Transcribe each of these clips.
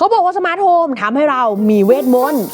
เขาบอกว่าสมาร์ทโฮมทำให้เรามีเวทมนต์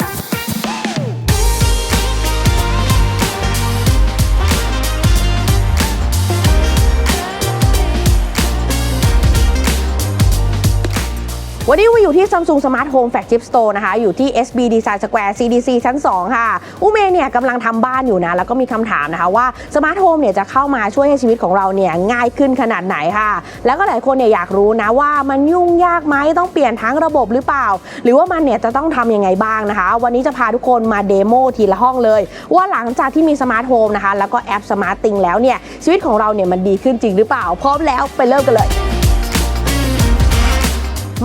วันนี้วิวอยู่ที่ Samsung Smart Home Flagship Store นะคะ อยู่ที่ SB Design Square CDC ชั้น 2 ค่ะ อุเมเนี่ยกำลังทำบ้านอยู่นะ แล้วก็มีคำถามนะคะว่า Smart Home เนี่ยจะเข้ามาช่วยให้ชีวิตของเราเนี่ยง่ายขึ้นขนาดไหนค่ะ แล้วก็หลายคนเนี่ยอยากรู้นะว่ามันยุ่งยากไหมต้องเปลี่ยนทั้งระบบหรือเปล่า หรือว่ามันเนี่ยจะต้องทำยังไงบ้างนะคะ วันนี้จะพาทุกคนมาเดโมทีละห้องเลย ว่าหลังจากที่มี Smart Home นะคะ แล้วก็แอป Smart Thing แล้วเนี่ยชีวิตของเราเนี่ยมันดีขึ้นจริงหรือเปล่าพร้อมแล้วไปเริ่มกันเลย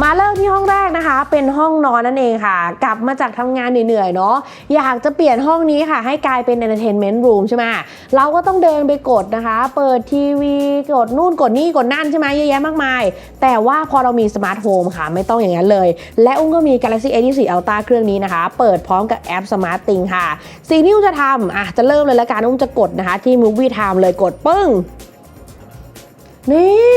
มาเริ่มที่ห้องแรกนะคะ เป็นห้องนอนนั่นเองค่ะ กลับมาจากทำงานเหนื่อยๆเนาะอยากจะเปลี่ยนห้องนี้ค่ะ ให้กลายเป็น entertainment room ใช่ไหมเราก็ต้องเดินไปกดนะคะ เปิดทีวีกดนู่นกดนี่กดนั่นใช่ไหมเยอะแยะมากมาย แต่ว่าพอเรามีสมาร์ทโฮมค่ะ ไม่ต้องอย่างนั้นเลย และอุ้มก็มี Galaxy A24 Ultra เครื่องนี้นะคะ เปิดพร้อมกับแอป Smart Thing ค่ะ สิ่งที่อุ้มจะทำอะจะเริ่มเลยละกันอุ้มจะกดนะคะ ที่ Movie Time เลยกดปึ้งนี่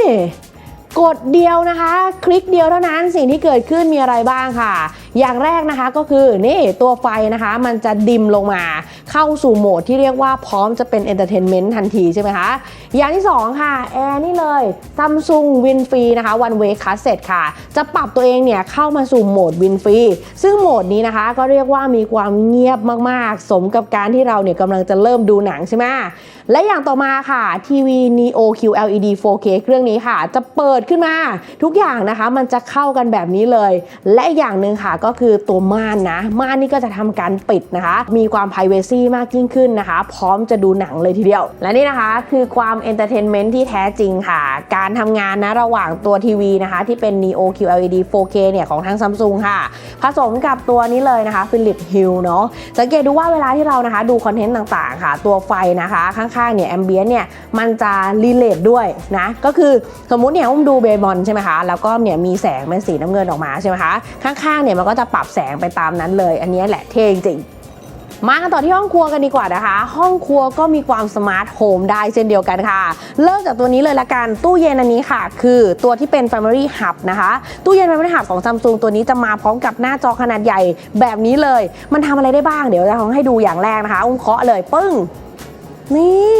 กดเดียวนะคะ คลิกเดียวเท่านั้นสิ่งที่เกิดขึ้นมีอะไรบ้างค่ะ อย่างแรกนะคะก็คือนี่ตัวไฟนะคะมันจะดิมลงมาเข้าสู่โหมดที่เรียกว่าพร้อมจะเป็นเอนเตอร์เทนเมนต์ทันทีใช่ไหมคะ อย่างที่ 2 ค่ะ แอร์นี่เลย Samsung Win Free นะคะ One Way Cassette ค่ะ จะปรับตัวเองเนี่ยเข้ามาสู่โหมด Win Free ซึ่งโหมดนี้นะคะก็เรียกว่ามีความเงียบมาก ๆ สมกับการที่เราเนี่ยกำลังจะเริ่มดูหนังใช่ไหมและอย่างต่อมาค่ะทีวี Neo QLED 4K เครื่องนี้ค่ะ จะเปิดขึ้นมาทุกอย่างนะคะ มันจะเข้ากันแบบนี้เลย และอีกอย่างหนึ่งค่ะก็คือตัวม่านนะม่านนี่ก็จะทำการปิดนะคะ มีความ p r i เวซีมากยิ่งขึ้นนะคะ พร้อมจะดูหนังเลยทีเดียว และนี่นะคะคือความเอนเตอร์เทนเมนต์ที่แท้จริงค่ะ การทำงานนะระหว่างตัวทีวีนะคะ ที่เป็น Neo QLED 4K เนี่ยของทาง Samsung ค่ะ ผสมกับตัวนี้เลยนะคะ Philips Hue เนาะสังเกตดูว่าเวลาที่เรานะคะ ดูคอนเทนต์ต่างๆ ค่ะ ตัวไฟนะคะ ข้างๆเนี่ยแอมเบียนเนี่ยมันจะรีเลทด้วยนะก็คือสมมุติเนี่ยอุ้มดูเบบอลใช่ไหมคะแล้วก็เนี่ยมีแสงเป็นสีน้ำเงินออกมาใช่ไหมคะข้างๆเนี่ยมันก็จะปรับแสงไปตามนั้นเลย อันนี้แหละเท่จริงมากันต่อที่ห้องครัวกันดีกว่านะคะ ห้องครัวก็มีความสมาร์ทโฮมได้เช่นเดียวกันค่ะ เริ่มจากตัวนี้เลยละกัน ตู้เย็นอันนี้ค่ะ คือตัวที่เป็น Family Hub นะคะ ตู้เย็น Family Hub ของ Samsung ตัวนี้จะมาพร้อมกับหน้าจอขนาดใหญ่แบบนี้เลย มันทำอะไรได้บ้างเดี๋ยวจะลองให้ดูอย่างแรกนะคะ อุ้มเคาะเลยปึ้ง นี่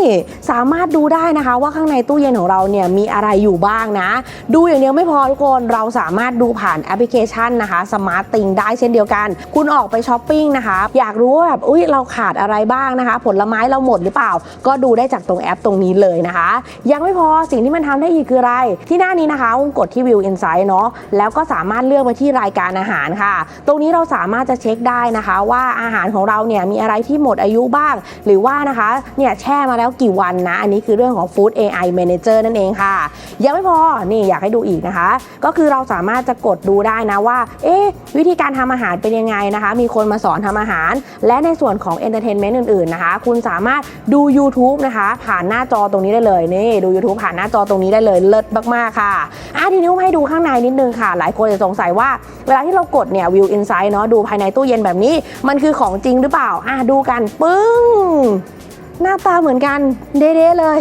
สามารถดูได้นะคะว่าข้างในตู้เย็นของเราเนี่ยมีอะไรอยู่บ้างนะ ดูอย่างเดียวไม่พอทุกคนเราสามารถดูผ่านแอปพลิเคชันนะคะสมาร์ตติงได้เช่นเดียวกัน คุณออกไปช้อปปิ้งนะคะอยากรู้ว่าแบบอุ้ยเราขาดอะไรบ้างนะคะ ผลไม้เราหมดหรือเปล่า ก็ดูได้จากตรงแอปตรงนี้เลยนะคะ ยังไม่พอสิ่งที่มันทำได้อีกคืออะไร ที่หน้านี้นะคะอุ้มกดที่ View Insight เนาะแล้วก็สามารถเลือกไปที่รายการอาหารค่ะ ตรงนี้เราสามารถจะเช็คได้นะคะ ว่าอาหารของเราเนี่ยมีอะไรที่หมดอายุบ้าง หรือว่านะคะเนี่ยแช่มาแล้วกี่วันนะ อันนี้คือเรื่องของ Food AI Manager นั่นเองค่ะ ยังไม่พอ นี่อยากให้ดูอีกนะคะ ก็คือเราสามารถจะกดดูได้นะว่า เอ๊ะ วิธีการทำอาหารเป็นยังไงนะคะ มีคนมาสอนทำอาหาร และในส่วนของ Entertainment อื่นๆนะคะ คุณสามารถดู YouTube นะคะ ผ่านหน้าจอตรงนี้ได้เลย นี่ดู YouTube ผ่านหน้าจอตรงนี้ได้เลย เลิศมากๆค่ะอะทีนี้ให้ดูข้างในนิดนึงค่ะ หลายคนจะสงสัยว่า เวลาที่เรากดเนี่ย View Insight เนาะดูภายในตู้เย็นแบบนี้ มันคือของจริงหรือเปล่าอะดูกันปึ้ง หน้าตาเหมือนกันเด้ๆเลย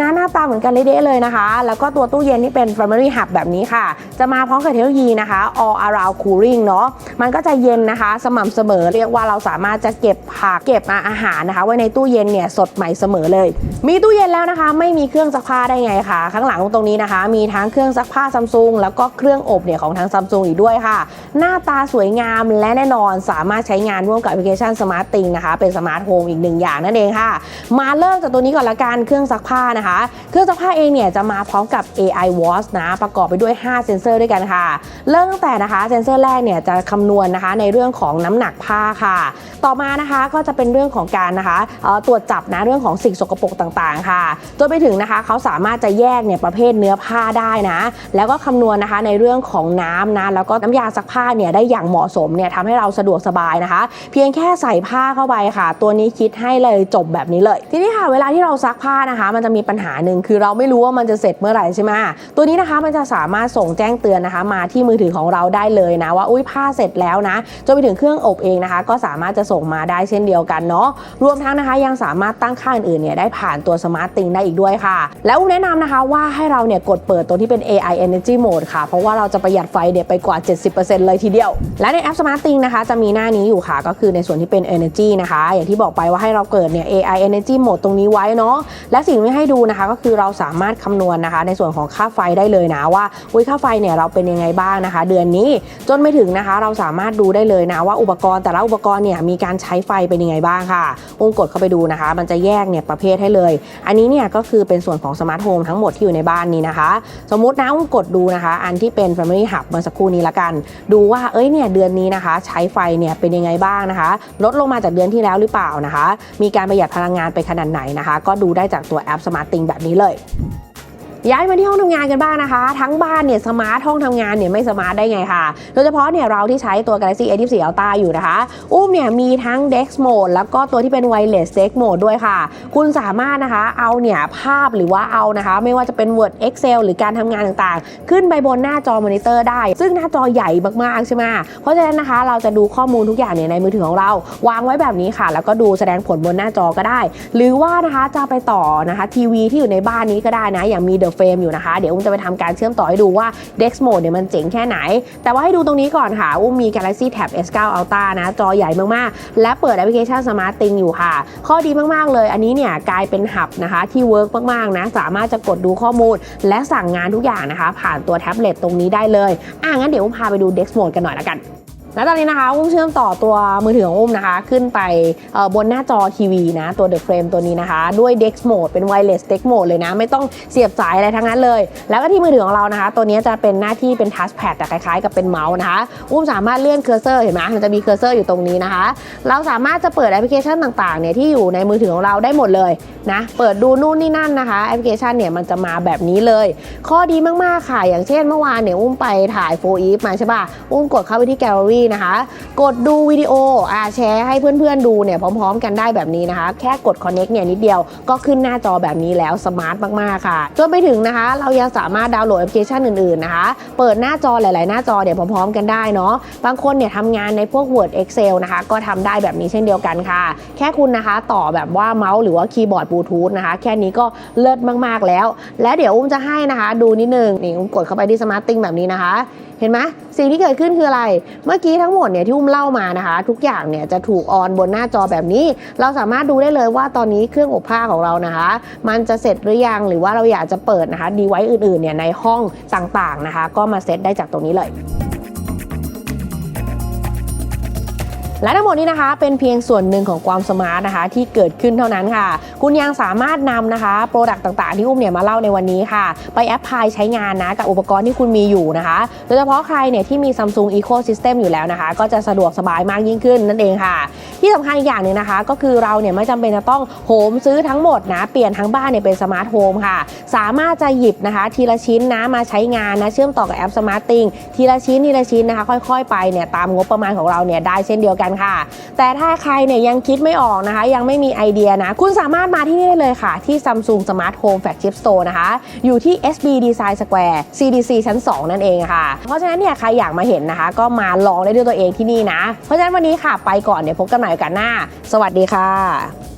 นะหน้าตาเหมือนกันเด้เลยนะคะ แล้วก็ตัวตู้เย็นที่เป็น Primary Hub แบบนี้ค่ะ จะมาพร้อมกับเทคโนโลยีนะคะ All Around Cooling เนาะมันก็จะเย็นนะคะ สม่ำเสมอ เรียกว่าเราสามารถจะเก็บผักเก็บอาหารนะคะ ไว้ในตู้เย็นเนี่ยสดใหม่เสมอเลย มีตู้เย็นแล้วนะคะ ไม่มีเครื่องซักผ้าได้ไงคะข้างหลังตรงนี้นะคะ มีทั้งเครื่องซักผ้าซัมซุงแล้วก็เครื่องอบเนี่ยของทางซัมซุงอีกด้วยค่ะ หน้าตาสวยงามและแน่นอนสามารถใช้งานร่วมกับแอปพลิเคชัน Smart Thing นะคะ เป็นสมาร์ทโฮมอีกหนึ่งอย่างนั่นเองค่ะมาเริ่มจากตัวนี้ก่อนละกันเครื่องซักผ้านะคะ เครื่องซักผ้าเองเนี่ยจะมาพร้อมกับ AI Watch นะ ประกอบไปด้วย 5 เซนเซอร์ด้วยกันค่ะ เริ่มตั้งแต่นะคะเซนเซอร์แรกเนี่ยจะคำนวณนะคะในเรื่องของน้ำหนักผ้าค่ะ ต่อมานะคะก็จะเป็นเรื่องของการนะคะตรวจจับนะเรื่องของสิ่งสกปรกต่างๆ ค่ะจนไปถึงนะคะเขาสามารถจะแยกเนี่ยประเภทเนื้อผ้าได้นะ แล้วก็คำนวณนะคะในเรื่องของน้ำนะแล้วก็น้ำยาซักผ้าเนี่ยได้อย่างเหมาะสมเนี่ยทำให้เราสะดวกสบายนะคะ เพียงแค่ใส่ผ้าเข้าไปค่ะ ตัวนี้คิดให้เลยจบแบบนี้เลย ทีนี้ค่ะเวลาที่เราซักผ้านะคะ มันจะมีปัญหาหนึ่งคือเราไม่รู้ว่ามันจะเสร็จเมื่อไหร่ใช่ไหมตัวนี้นะคะมันจะสามารถส่งแจ้งเตือนนะคะ มาที่มือถือของเราได้เลยนะว่าอุ้ยผ้าเสร็จแล้วนะจนไปถึงเครื่องอบเองนะคะ ก็สามารถจะส่งมาได้เช่นเดียวกันเนาะรวมทั้งนะคะยังสามารถตั้งค่าอื่นๆเนี่ยได้ผ่านตัวสมาร์ตติงได้อีกด้วยค่ะ แล้วแนะนำนะคะว่าให้เราเนี่ยกดเปิดตัวที่เป็น AI Energy Mode ค่ะ เพราะว่าเราจะประหยัดไฟเดี๋ยไปกว่า 70%เลยทีเดียว และในแอป Smart Thing นะคะ จะมีหน้านี้อยู่ค่ะ ก็คือในส่วนที่เป็น Energy นะคะ อย่างที่บอกไปว่าให้เราเกิดเนี่ย AI Energy Mode ตรงนี้ไว้เนาะและสิ่งที่ให้ดูนะคะก็คือเราสามารถคำนวณนะคะ ในส่วนของค่าไฟได้เลยนะว่าอุ้ยค่าไฟเนี่ยเราเป็นยังไงบ้างนะคะ เดือนนี้จนไปถึงนะคะเราสามารถดูได้เลยนะว่าอุปกรณ์แต่ละอุปกรณ์เนี่ยมีการใช้ไฟเป็นยังไงบ้างค่ะอุ้มกดเข้าไปดูนะคะ มันจะแยกเนี่ยประเภทให้เลย อันนี้เนี่ยก็คือเป็นส่วนของสมาร์ทโฮมทั้งหมดที่อยู่ในบ้านนี้นะคะ สมมตินะอุ้มกดดูนะคะ อันที่เป็น Family Hub เมื่อสักครู่นี้ละกัน ดูว่าเอ้ยเนี่ยเดือนนี้นะคะ ใช้ไฟเนี่ยเป็นยังไงบ้างนะคะ ลดลงมาจากเดือนที่แล้วหรือเปล่านะคะ มีการประหยัดพลังงานไปขนาดไหนนะคะ ก็ดูได้จากตัวแอป Smart Thing แบบนี้เลย ย้ายมาที่ห้องทำงานกันบ้างนะคะ ทั้งบ้านเนี่ยสมาร์ทห้องทำงานเนี่ยไม่สมาร์ทได้ไงค่ะ โดยเฉพาะเนี่ยเราที่ใช้ตัว Galaxy A24 Ultra อยู่นะคะ อุ้มเนี่ยมีทั้ง Dex Mode แล้วก็ตัวที่เป็น Wireless Dex Mode ด้วยค่ะ คุณสามารถนะคะเอาเนี่ยภาพหรือว่าเอานะคะ ไม่ว่าจะเป็น Word Excel หรือการทำงานต่างๆ ขึ้นไปบนหน้าจอมอนิเตอร์ได้ ซึ่งหน้าจอใหญ่มากๆใช่ไหมเพราะฉะนั้นนะคะเราจะดูข้อมูลทุกอย่างเนี่ยในมือถือของเรา วางไว้แบบนี้ค่ะ แล้วก็ดูแสดงผลบนหน้าจอก็ได้ หรือว่านะคะจะไปต่อนะคะทีวีที่อยู่ในบ้านนี้ก็ได้นะอย่างมี The Frame อยู่นะคะ เดี๋ยวอุ้มจะไปทำการเชื่อมต่อให้ดูว่า Dex Mode เนี่ยมันเจ๋งแค่ไหน แต่ว่าให้ดูตรงนี้ก่อนค่ะ อุ้มมี Galaxy Tab S9 Ultra นะ จอใหญ่มาก ๆ และเปิดแอปพลิเคชัน Smart Thing อยู่ค่ะ ข้อดีมาก ๆ เลย อันนี้เนี่ยกลายเป็นหับนะคะที่เวิร์กมาก ๆ นะ สามารถจะกดดูข้อมูล และสั่งงานทุกอย่างนะคะ ผ่านตัวแท็บเล็ตตรงนี้ได้เลย อะงั้นเดี๋ยวอุ้มพาไปดู Dex Mode กันหน่อยละกัน และตอนนี้นะคะอุ้มเชื่อมต่อตัวมือถือของอุ้มนะคะ ขึ้นไปบนหน้าจอทีวีนะ ตัว The Frame ตัวนี้นะคะ ด้วย Dex Mode เป็น Wireless Dex Mode เลยนะ ไม่ต้องเสียบสายอะไรทั้งนั้นเลย แล้วก็ที่มือถือของเรานะคะ ตัวนี้จะเป็นหน้าที่เป็น Touch Pad แต่คล้ายๆกับเป็นเมาส์นะคะ อุ้มสามารถเลื่อนเคอร์เซอร์เห็นไหมมันจะมีเคอร์เซอร์อยู่ตรงนี้นะคะ เราสามารถจะเปิดแอปพลิเคชันต่างๆเนี่ยที่อยู่ในมือถือของเราได้หมดเลยนะเปิดดูนู่นนี่นั่นนะคะแอปพลิเคชันเนี่ยมันจะมาแบบนี้เลย ข้อดีมากๆค่ะอย่างเช่นเมื่อวานเนี่ยอุ้มไปถ่ายโฟอีฟมาใช่ป่ะอุ้มกดเข้าไปที่แกลเลอรี่นะคะ กดดูวิดีโออ่าแชร์ให้เพื่อนๆดูเนี่ยพร้อมๆ กันได้แบบนี้นะคะ แค่กด Connect เนี่ยนิดเดียวก็ขึ้นหน้าจอแบบนี้แล้วสมาร์ทมากๆค่ะจนไปถึงนะคะ เรายังสามารถดาวน์โหลดแอปพลิเคชันอื่นๆนะคะ เปิดหน้าจอหลายๆ หน้าจอเนี่ยพร้อมๆ กันได้เนาะบางคนเนี่ยทำงานในพวก Word Excel นะคะ ก็ทำได้แบบนี้เช่นเดียวกันค่ะ แค่คุณนะคะต่อแบบว่าเมาส์หรือว่าคีย์บอร์ดบลูทูธนะคะ แค่นี้ก็เลิศมากๆแล้ว แล้วเดี๋ยวอุ้มจะให้นะคะ ดูนิดนึงนี่อุ้มกดเข้าไปที่สมาร์ตติ้งแบบนี้นะคะเห็นไหมสิ่งที่เกิดขึ้นคืออะไร เมื่อกี้ทั้งหมดเนี่ยที่อุ้มเล่ามานะคะ ทุกอย่างเนี่ยจะถูกออนบนหน้าจอแบบนี้ เราสามารถดูได้เลยว่าตอนนี้เครื่องอบผ้าของเรานะคะ มันจะเสร็จหรือยังหรือว่าเราอยากจะเปิดนะคะดีไว้อื่นๆเนี่ยในห้องต่างๆนะคะ ก็มาเซตได้จากตรงนี้เลย และทั้งหมดนี้นะคะ เป็นเพียงส่วนหนึ่งของความสมาร์ทนะคะ ที่เกิดขึ้นเท่านั้นค่ะ คุณยังสามารถนำนะคะโปรดักต์ต่างๆ ที่อุ้มเนี่ยมาเล่าในวันนี้ค่ะ ไปแอปพลายใช้งานนะกับอุปกรณ์ที่คุณมีอยู่นะคะ โดยเฉพาะใครเนี่ยที่มี Samsung Ecosystem อยู่แล้วนะคะ ก็จะสะดวกสบายมากยิ่งขึ้นนั่นเองค่ะ ที่สำคัญอีกอย่างหนึ่งนะคะ ก็คือเราเนี่ยไม่จำเป็นจะต้องโหมซื้อทั้งหมดนะเปลี่ยนทั้งบ้านเนี่ยเป็นสมาร์ทโฮมค่ะ สามารถจะหยิบนะคะทีละชิ้นนะมาใช้งานนะเชื่อมต่อกับแอป Smart Thing ทีละชิ้นทีละชิ้นนะคะ ค่อย ๆ ไปเนี่ยตามงบประมาณของเราเนี่ยได้เช่นเดียวกันค่ะ แต่ถ้าใครเนี่ยยังคิดไม่ออกนะคะ ยังไม่มีไอเดียนะ คุณสามารถมาที่นี่ได้เลยค่ะ ที่ Samsung Smart Home Flagship Store นะคะ อยู่ที่ SB Design Square CDC ชั้น 2 นั่นเองค่ะ เพราะฉะนั้นเนี่ยใครอยากมาเห็นนะคะ ก็มาลองได้ด้วยตัวเองที่นี่นะ เพราะฉะนั้นวันนี้ค่ะไปก่อนเดี๋ยวพบกันใหม่โอกาสหน้า สวัสดีค่ะ